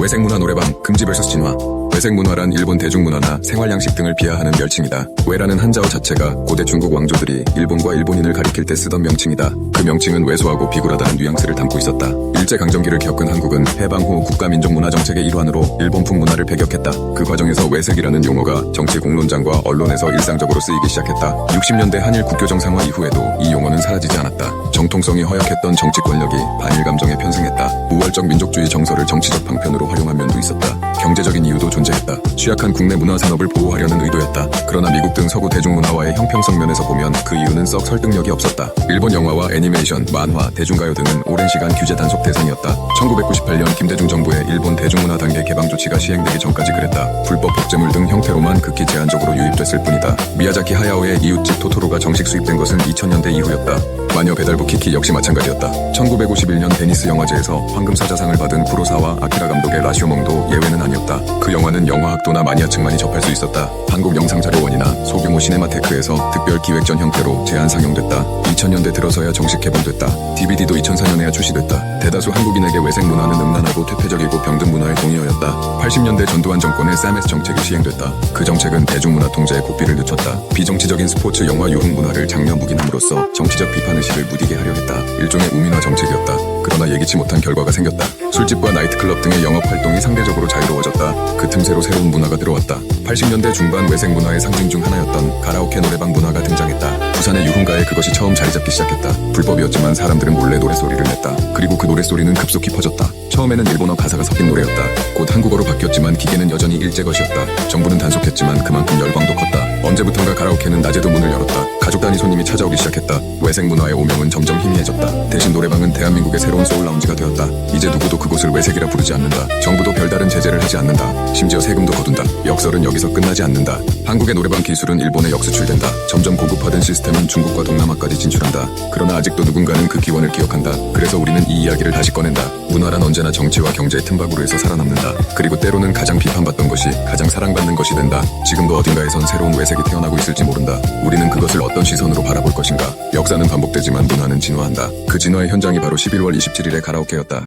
외색 문화 노래방 금지 vs 진화 외색 문화란 일본 대중문화나 생활양식 등을 비하하는 멸칭이다. 외라는 한자어 자체가 고대 중국 왕조들이 일본과 일본인을 가리킬 때 쓰던 명칭이다. 그 명칭은 왜소하고 비굴하다는 뉘앙스를 담고 있었다. 일제강점기를 겪은 한국은 해방 후 국가민족문화정책의 일환으로 일본풍 문화를 배격했다. 그 과정에서 외색이라는 용어가 정치 공론장과 언론에서 일상적으로 쓰이기 시작했다. 60년대 한일 국교 정상화 이후에도 이 용어는 사라지지 않았다. 정통성이 허약했던 정치 권력이 반일 감정에 편승했다. 우월적 민족주의 정서를 정치적 방편으로 활용한 면도 있었다. 경제적인 이유도 존재했다. 취약한 국내 문화 산업을 보호하려는 의도였다. 그러나 미국 등 서구 대중문화와의 형평성 면에서 보면 그 이유는 썩 설득력이 없었다. 일본 영화와 애니메이션, 만화, 대중가요 등은 오랜 시간 규제 단속 대상이었다. 1998년 김대중 정부의 일본 대중문화 단계 개방 조치가 시행되기 전까지 그랬다. 불법 복제물 등 형태로만 극히 제한적으로 유입됐을 뿐이다. 미야자키 하야오의 이웃집 토토로가 정식 수입된 것은 2000년대 이후였다. 마녀 배달부 키키 역시 마찬가지였다. 1951년 베니스 영화제에서 황금 사자상을 받은 쿠로사와 아키라 감독의 라시오몽도 예외는 아니었다. 그 영화는 영화학도나 마니아층만이 접할 수 있었다. 한국 영상자료원이나 소규모 시네마테크에서 특별 기획전 형태로 제한 상영됐다. 2000년대 들어서야 정식 개봉됐다. DVD도 2004년에야 출시됐다. 대다수 한국인에게 외색 문화는 음란하고 퇴폐적이고 병든 문화의 동의어였다. 80년대 전두환 정권의 사메스 정책이 시행됐다. 그 정책은 대중문화 통제에 고삐를 늦췄다. 비정치적인 스포츠 영화 유흥 문화를 장려 묵인함으로써 정치적 비판 의식을 무디게 하려 했다. 일종의 우민화 정책이었다. 그러나 예기치 못한 결과가 생겼다. 술집과 나이트클럽 등의 영업 활동이 상대적으로 자유로워졌다. 그 틈새로 새로운 문화가 들어왔다. 80년대 중반 외색 문화의 상징 중 하나였던 가라오케 노래방 문화가 등장했다. 부산의 유흥가에 그것이 처음 자리 잡기 시작했다. 불법이었지만 사람들은 몰래 노래소리를 냈다. 그리고 그 노래소리는 급속히 퍼졌다. 처음에는 일본어 가사가 섞인 노래였다. 곧 한국어로 바뀌었지만 기계는 여전히 일제 것이었다. 정부는 단속했지만 그만큼 열광도 컸다. 언제부턴가 가라오케는 낮에도 문을 열었다. 가족 단위 손님이 찾아오기 시작했다. 외색 문화의 오명은 점점 희미해졌다. 대신 노래방은 대한민국의 새로운 소울 라운지가 되었다. 이제 누구도 그곳을 외색이라 부르지 않는다. 정부도 별다른 제재를 하지 않는다. 심지어 세금도 거둔다. 역설은 여기서 끝나지 않는다. 한국의 노래방 기술은 일본에 역수출된다. 점점 고급화된 시스템은 중국과 동남아까지 진출한다. 그러나 아직도 누군가는 그 기원을 기억한다. 그래서 우리는 이 이야기를 다시 꺼낸다. 문화란 언제나 정치와 경제의 틈바구루에서 살아남는다. 그리고 때로는 가장 비판받던 것이 가장 사랑받는 것이 된다. 지금도 어딘가에선 새로운 외색이 태어나고 있을지 모른다. 우리는 그것을 어떤 시선으로 바라볼 것인가. 역사는 반복되지만 문화는 진화한다. 그 진화의 현장이 바로 11월 27일의 가라오케였다.